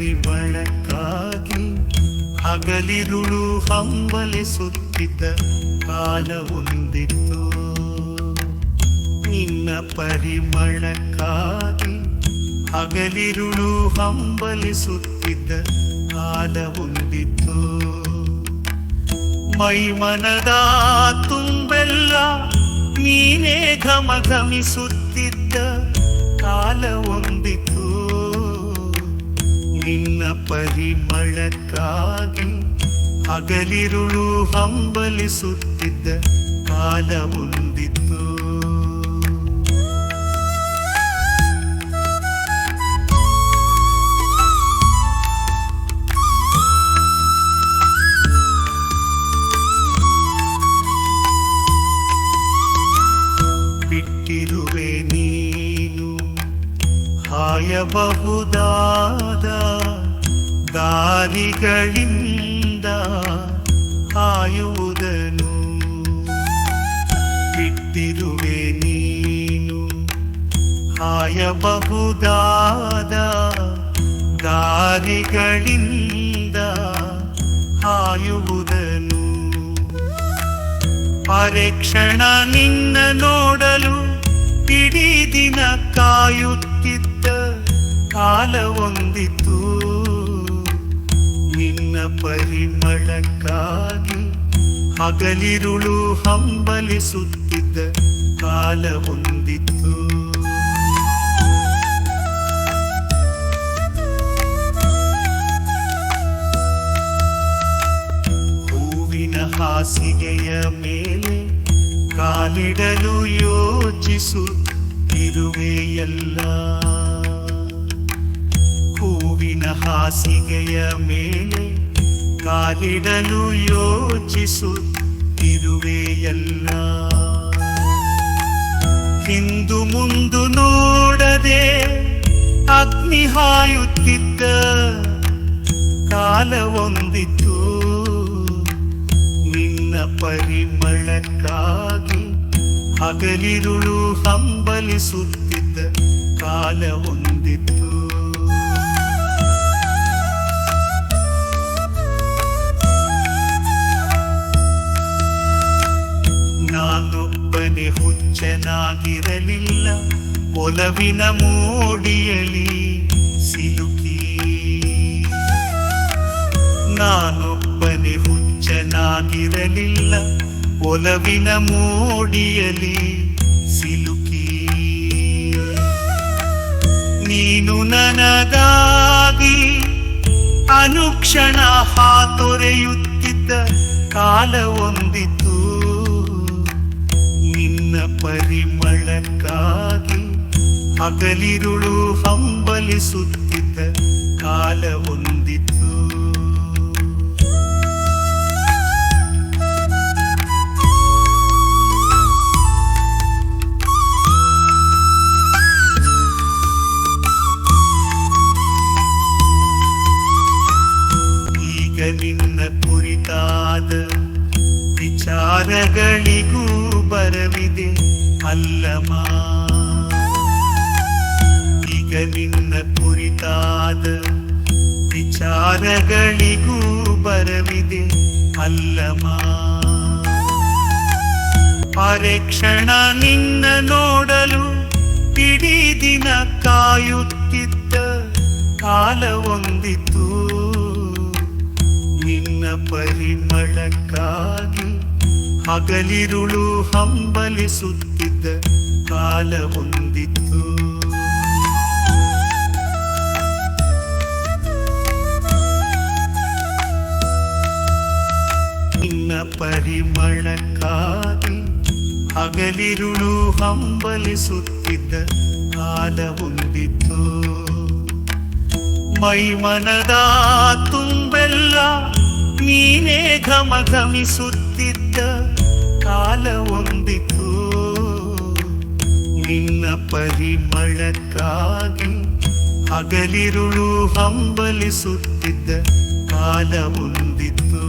ಪರಿಮಳಕ್ಕಾಗಿ ಹಗಲಿರುಳು ಹಂಬಲಿಸುತ್ತಿದ್ದ ಕಾಲ ಹೊಂದಿತ್ತು ನಿನ್ನ ಪರಿಮಳಕ್ಕಾಗಿ ಹಗಲಿರುಳು ಹಂಬಲಿಸುತ್ತಿದ್ದ ಕಾಲ ಹೊಂದಿತ್ತು ಮೈಮನದ ತುಂಬೆಲ್ಲ ನೀನೇ ಘಮ ಘಮಿಸುತ್ತಿದ್ದ ಕಾಲ ಹೊಂದಿತು ನಿನ್ನ ಪರಿಮಳಕ್ಕಾಗಿ ಹಗಲಿರುಳು ಹಂಬಲಿಸುತ್ತಿದ್ದ ಕಾಲ ಹೊಂದಿತ್ತು ಬಿಟ್ಟಿರುವೆ ನೀನು ಹಾಯಬಹುದಾದ ದಾರಿಗಳಿಂದ ಹಾಯುವುದನು ಬಿಟ್ಟಿರುವೆ ನೀನು. ಹಾಯಬಹುದಾದ ದಾರಿಗಳಿಂದ ಹಾಯುವುದನು ಪರೀಕ್ಷಣ ನಿನ್ನ ನೋಡಲು ಇಡೀ ದಿನ ಕಾಯುತ್ತಿದ್ದ. ಕಾಲ ಹೊಂದಿತು ನಿನ್ನ ಪರಿಮಳಕ್ಕಾಗಿ ಹಗಲಿರುಳು ಹಂಬಲಿಸುತ್ತಿದ್ದ ಕಾಲ ಹೊಂದಿತ್ತು ಹೂವಿನ ಹಾಸಿಗೆಯ ಮೇಲೆ ಕಾಲಿಡಲು ಯೋಚಿಸುತ್ತಿರುವೆಯಲ್ಲ ಹಾಸಿಗೆಯ ಮೇಲೆ ಕಾಲಿಡಲು ಯೋಚಿಸುತ್ತಿರುವೆಯಲ್ಲ ಹಿಂದು ಮುಂದು ನೋಡದೆ ಅಗ್ನಿ ಹಾಯುತ್ತಿದ್ದ ಕಾಲ ಹೊಂದಿತು. ನಿನ್ನ ಪರಿಮಳಕ್ಕಾಗಿ ಹಗಲಿರುಳು ಹಂಬಲಿಸುತ್ತಿದ್ದ ಕಾಲ ಹುಚ್ಚನಾಗಿರಲಿಲ್ಲ ಒಲವಿನ ಮೋಡಿಯಲಿ ಸಿಲುಕಿ. ನಾನೊಬ್ಬನೇ ಹುಚ್ಚನಾಗಿರಲಿಲ್ಲ. ಒಲವಿನ ಮೋಡಿಯಲಿ ಸಿಲುಕಿ. ನೀನು ನನಗಾಗಿ ಅನುಕ್ಷಣ ಹಾತೊರೆಯುತ್ತಿದ್ದ ಕಾಲ ಹೊಂದಿತು ನಿನ್ನ ಪರಿಮಳಕ್ಕಾಗಿ ಹಗಲಿರುಳು ಹಂಬಲಿಸುತ್ತಿದ್ದ ಕಾಲ ಹೊಂದಿತು ಈಗ ನಿನ್ನ ಕುರಿತಾದ ವಿಚಾರಗಳಿಗೂ ಬರವಿದೆ ಅಲ್ಲಮ್ಮ. ಈಗ ನಿನ್ನ ಕುರಿತಾದ ವಿಚಾರಗಳಿಗೂ ಬರವಿದೆ ಅಲ್ಲಮ್ಮ. ಪರೀಕ್ಷಣ ನಿನ್ನ ನೋಡಲು ಇಡೀ ದಿನ ಕಾಯುತ್ತಿದ್ದ ಕಾಲ ಹೊಂದಿತು. ನಿನ್ನ ಪರಿಮಳಕ್ಕಾಗಿ ಹಗಲಿರುಳು ಹಂಬಲಿಸುತ್ತಿದ್ದ ಕಾಲ ಹೊಂದಿತ್ತು. ನಿನ್ನ ಪರಿಮಳಕ್ಕಾಗಿ ಹಗಲಿರುಳು ಹಂಬಲಿಸುತ್ತಿದ್ದ ಕಾಲ ಹೊಂದಿತ್ತು. ಮೈಮನದ ತುಂಬೆಲ್ಲ ನೀನೇ ಘಮ ಘಮಿಸುತ್ತಿದ್ದ ಕಾಲ ಹೊಂದಿತು ನಿನ್ನ ಪರಿಮಳಕ್ಕಾಗಿ ಹಗಲಿರುಳು ಹಂಬಲಿಸುತ್ತಿದ್ದ ಕಾಲ ಹೊಂದಿತು